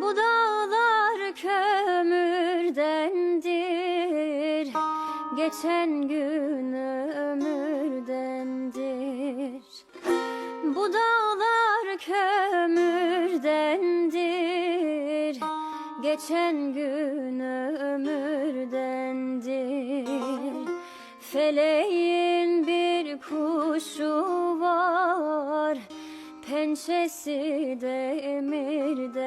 Bu dağlar kömürdendir. Geçen gün ömürdendir. Bu dağlar kömürdendir. Geçen gün ömürdendir. Feleğin bir kuşu var. Pençesi demirdendir